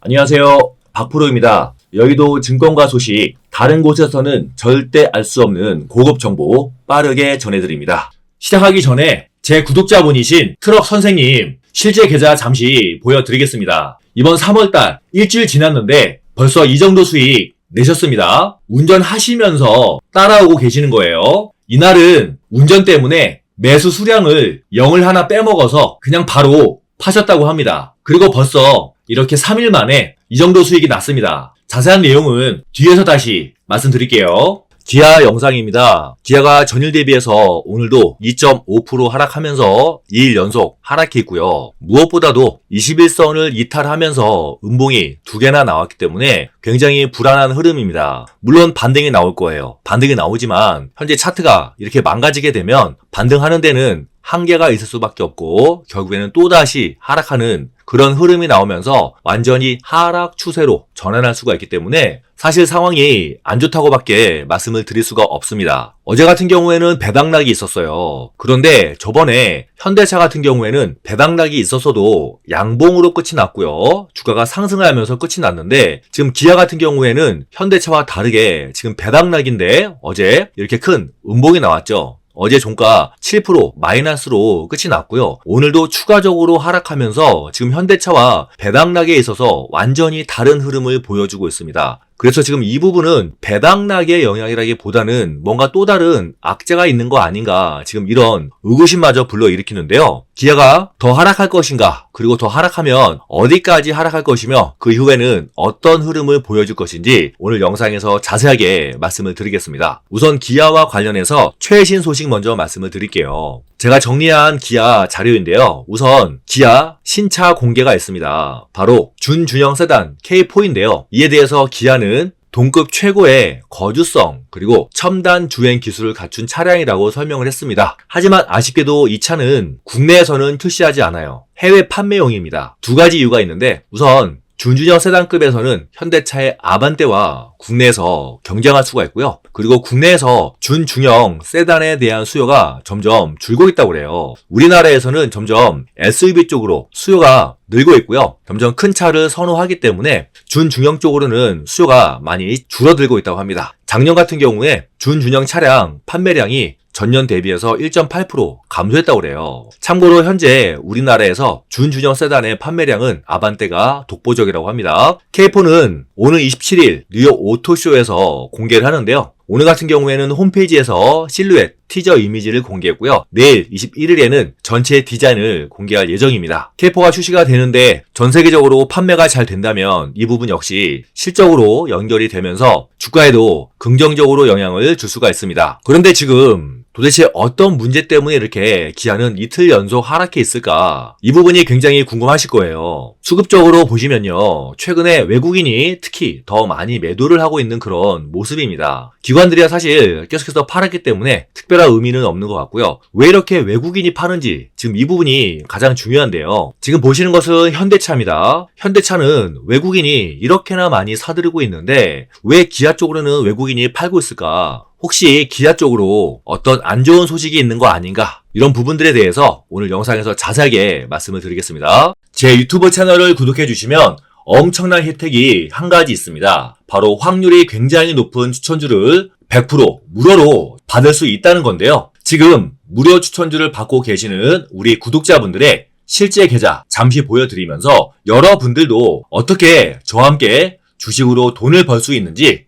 안녕하세요. 박프로입니다. 여의도 증권가 소식, 다른 곳에서는 절대 알 수 없는 고급 정보 빠르게 전해드립니다. 시작하기 전에 제 구독자분이신 트럭 선생님 실제 계좌 잠시 보여드리겠습니다. 이번 3월달 일주일 지났는데 벌써 이 정도 수익 내셨습니다. 운전하시면서 따라오고 계시는 거예요. 이날은 운전 때문에 매수 수량을 0을 하나 빼먹어서 그냥 바로 파셨다고 합니다. 그리고 벌써 이렇게 3일 만에 이 정도 수익이 났습니다. 자세한 내용은 뒤에서 다시 말씀드릴게요. 기아 영상입니다. 기아가 전일 대비해서 오늘도 2.5% 하락하면서 2일 연속 하락해 있고요. 무엇보다도 21선을 이탈하면서 음봉이 두 개나 나왔기 때문에 굉장히 불안한 흐름입니다. 물론 반등이 나올 거예요. 반등이 나오지만 현재 차트가 이렇게 망가지게 되면 반등하는 데는 한계가 있을 수밖에 없고 결국에는 또다시 하락하는 그런 흐름이 나오면서 완전히 하락 추세로 전환할 수가 있기 때문에 사실 상황이 안 좋다고밖에 말씀을 드릴 수가 없습니다. 어제 같은 경우에는 배당락이 있었어요. 그런데 저번에 현대차 같은 경우에는 배당락이 있었어도 양봉으로 끝이 났고요. 주가가 상승하면서 끝이 났는데 지금 기아 같은 경우에는 현대차와 다르게 지금 배당락인데 어제 이렇게 큰 음봉이 나왔죠. 어제 종가 7% 마이너스로 끝이 났고요. 오늘도 추가적으로 하락하면서 지금 현대차와 배당락에 있어서 완전히 다른 흐름을 보여주고 있습니다. 그래서 지금 이 부분은 배당락의 영향이라기보다는 뭔가 또 다른 악재가 있는 거 아닌가 지금 이런 의구심마저 불러일으키는데요. 기아가 더 하락할 것인가 그리고 더 하락하면 어디까지 하락할 것이며 그 이후에는 어떤 흐름을 보여줄 것인지 오늘 영상에서 자세하게 말씀을 드리겠습니다. 우선 기아와 관련해서 최신 소식 먼저 말씀을 드릴게요. 제가 정리한 기아 자료인데요. 우선 기아 신차 공개가 있습니다. 바로 준준형 세단 K4인데요. 이에 대해서 기아는 동급 최고의 거주성 그리고 첨단 주행 기술을 갖춘 차량이라고 설명을 했습니다. 하지만 아쉽게도 이 차는 국내에서는 출시하지 않아요. 해외 판매용입니다. 두 가지 이유가 있는데 우선 준준형 세단급에서는 현대차의 아반떼와 국내에서 경쟁할 수가 있고요. 그리고 국내에서 준중형 세단에 대한 수요가 점점 줄고 있다고 그래요. 우리나라에서는 점점 SUV 쪽으로 수요가 늘고 있고요. 점점 큰 차를 선호하기 때문에 준중형 쪽으로는 수요가 많이 줄어들고 있다고 합니다. 작년 같은 경우에 준준형 차량 판매량이 전년 대비해서 1.8% 감소했다고 그래요. 참고로 현재 우리나라에서 준준형 세단의 판매량은 아반떼가 독보적이라고 합니다. K4는 오늘 27일 뉴욕 오토쇼에서 공개를 하는데요. 오늘 같은 경우에는 홈페이지에서 실루엣, 티저 이미지를 공개했고요. 내일 21일에는 전체 디자인을 공개할 예정입니다. K4가 출시가 되는데 전 세계적으로 판매가 잘 된다면 이 부분 역시 실적으로 연결이 되면서 주가에도 긍정적으로 영향을 줄 수가 있습니다. 그런데 지금 도대체 어떤 문제 때문에 이렇게 기아는 이틀 연속 하락해 있을까? 이 부분이 굉장히 궁금하실 거예요. 수급적으로 보시면요. 최근에 외국인이 특히 더 많이 매도를 하고 있는 그런 모습입니다. 기관들이야 사실 계속해서 팔았기 때문에 특별한 의미는 없는 것 같고요. 왜 이렇게 외국인이 파는지 지금 이 부분이 가장 중요한데요. 지금 보시는 것은 현대차입니다. 현대차는 외국인이 이렇게나 많이 사들이고 있는데 왜 기아 쪽으로는 외국인이 팔고 있을까? 혹시 기아 쪽으로 어떤 안 좋은 소식이 있는 거 아닌가? 이런 부분들에 대해서 오늘 영상에서 자세하게 말씀을 드리겠습니다. 제 유튜브 채널을 구독해 주시면 엄청난 혜택이 한 가지 있습니다. 바로 확률이 굉장히 높은 추천주를 100% 무료로 받을 수 있다는 건데요. 지금 무료 추천주를 받고 계시는 우리 구독자분들의 실제 계좌 잠시 보여드리면서 여러분들도 어떻게 저와 함께 주식으로 돈을 벌 수 있는지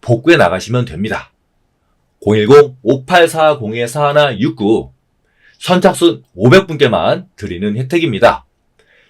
복구해 나가시면 됩니다. 010-5840-4169 선착순 500분께만 드리는 혜택입니다.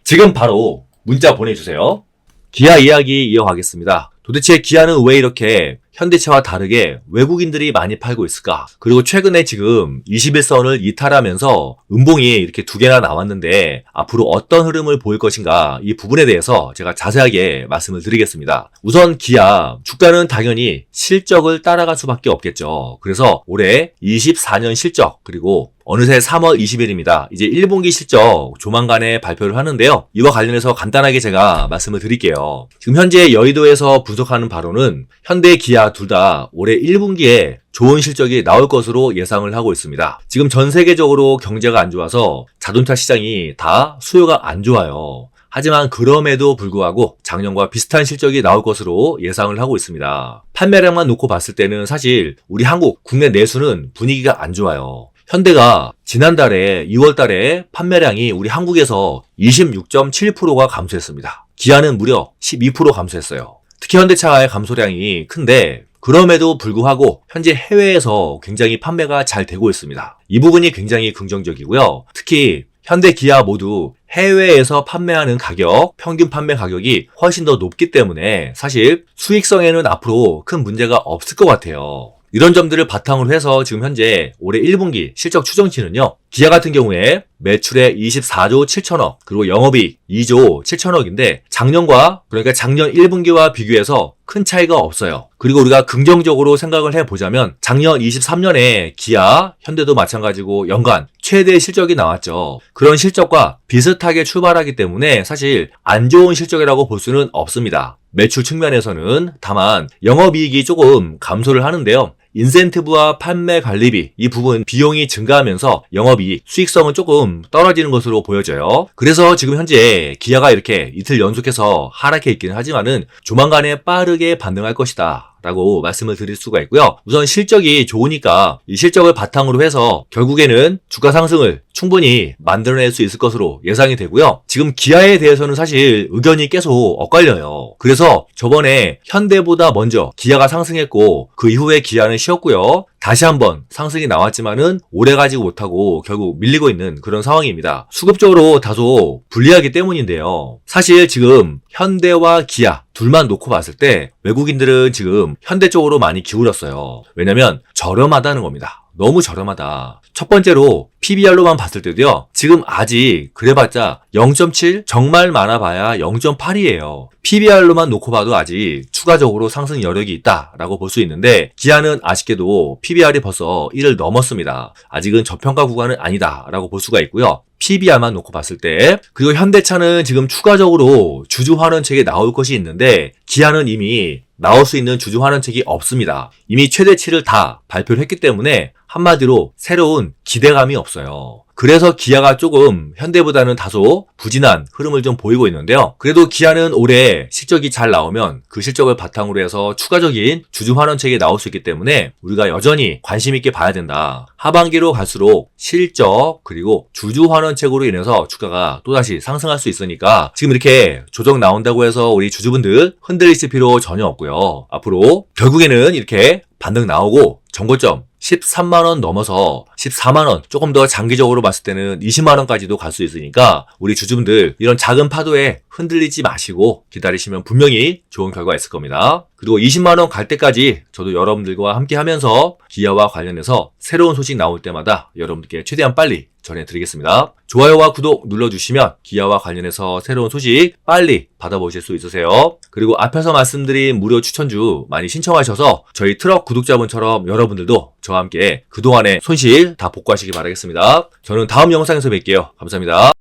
지금 바로 문자 보내주세요. 기아 이야기 이어가겠습니다. 도대체 기아는 왜 이렇게 현대차와 다르게 외국인들이 많이 팔고 있을까? 그리고 최근에 지금 21선을 이탈하면서 음봉이 이렇게 두 개나 나왔는데 앞으로 어떤 흐름을 보일 것인가 이 부분에 대해서 제가 자세하게 말씀을 드리겠습니다. 우선 기아 주가는 당연히 실적을 따라갈 수밖에 없겠죠. 그래서 올해 24년 실적 그리고 어느새 3월 20일입니다. 이제 1분기 실적 조만간에 발표를 하는데요. 이와 관련해서 간단하게 제가 말씀을 드릴게요. 지금 현재 여의도에서 분석하는 바로는 현대, 기아 둘 다 올해 1분기에 좋은 실적이 나올 것으로 예상을 하고 있습니다. 지금 전 세계적으로 경제가 안 좋아서 자동차 시장이 다 수요가 안 좋아요. 하지만 그럼에도 불구하고 작년과 비슷한 실적이 나올 것으로 예상을 하고 있습니다. 판매량만 놓고 봤을 때는 사실 우리 한국 국내 내수는 분위기가 안 좋아요. 현대가 지난달에 2월 달에 판매량이 우리 한국에서 26.7%가 감소했습니다. 기아는 무려 12% 감소했어요. 특히 현대차의 감소량이 큰데 그럼에도 불구하고 현재 해외에서 굉장히 판매가 잘 되고 있습니다. 이 부분이 굉장히 긍정적이고요. 특히 현대 기아 모두 해외에서 판매하는 가격, 평균 판매 가격이 훨씬 더 높기 때문에 사실 수익성에는 앞으로 큰 문제가 없을 것 같아요. 이런 점들을 바탕으로 해서 지금 현재 올해 1분기 실적 추정치는요. 기아 같은 경우에 매출에 24조 7천억, 그리고 영업이익 2조 7천억인데 작년과 그러니까 작년 1분기와 비교해서 큰 차이가 없어요. 그리고 우리가 긍정적으로 생각을 해보자면 작년 23년에 기아, 현대도 마찬가지고 연간 최대 실적이 나왔죠. 그런 실적과 비슷하게 출발하기 때문에 사실 안 좋은 실적이라고 볼 수는 없습니다. 매출 측면에서는 다만 영업이익이 조금 감소를 하는데요. 인센티브와 판매 관리비 이 부분 비용이 증가하면서 영업이 수익성은 조금 떨어지는 것으로 보여져요. 그래서 지금 현재 기아가 이렇게 이틀 연속해서 하락해 있기는 하지만은 조만간에 빠르게 반등할 것이다. 라고 말씀을 드릴 수가 있고요. 우선 실적이 좋으니까 이 실적을 바탕으로 해서 결국에는 주가 상승을 충분히 만들어낼 수 있을 것으로 예상이 되고요. 지금 기아에 대해서는 사실 의견이 계속 엇갈려요. 그래서 저번에 현대보다 먼저 기아가 상승했고 그 이후에 기아는 쉬었고요. 다시 한번 상승이 나왔지만은 오래 가지 못하고 결국 밀리고 있는 그런 상황입니다. 수급적으로 다소 불리하기 때문인데요. 사실 지금 현대와 기아 둘만 놓고 봤을 때 외국인들은 지금 현대 쪽으로 많이 기울었어요. 왜냐면 저렴하다는 겁니다. 너무 저렴하다. 첫 번째로 PBR로만 봤을 때도요. 지금 아직 그래봤자 0.7 정말 많아봐야 0.8이에요. PBR로만 놓고 봐도 아직 추가적으로 상승 여력이 있다라고 볼 수 있는데 기아는 아쉽게도 PBR이 벌써 1을 넘었습니다. 아직은 저평가 구간은 아니다라고 볼 수가 있고요. PBR만 놓고 봤을 때 그리고 현대차는 지금 추가적으로 주주 환원책이 나올 것이 있는데 기아는 이미 나올 수 있는 주주 환원책이 없습니다. 이미 최대치를 다 발표를 했기 때문에 한마디로 새로운 기대감이 없어요. 그래서 기아가 조금 현대보다는 다소 부진한 흐름을 좀 보이고 있는데요. 그래도 기아는 올해 실적이 잘 나오면 그 실적을 바탕으로 해서 추가적인 주주 환원책이 나올 수 있기 때문에 우리가 여전히 관심 있게 봐야 된다. 하반기로 갈수록 실적 그리고 주주 환원책으로 인해서 주가가 또다시 상승할 수 있으니까 지금 이렇게 조정 나온다고 해서 우리 주주분들 흔들리실 필요 전혀 없고요. 앞으로 결국에는 이렇게 반등 나오고 정고점 13만원 넘어서 14만원, 조금 더 장기적으로 봤을 때는 20만원까지도 갈 수 있으니까 우리 주주분들 이런 작은 파도에 흔들리지 마시고 기다리시면 분명히 좋은 결과 있을 겁니다. 그리고 20만원 갈 때까지 저도 여러분들과 함께 하면서 기아와 관련해서 새로운 소식 나올 때마다 여러분들께 최대한 빨리 전해드리겠습니다. 좋아요와 구독 눌러주시면 기아와 관련해서 새로운 소식 빨리 받아보실 수 있으세요. 그리고 앞에서 말씀드린 무료 추천주 많이 신청하셔서 저희 트럭 구독자분처럼 여러분들도 저와 함께 그동안의 손실 다 복구하시기 바라겠습니다. 저는 다음 영상에서 뵐게요. 감사합니다.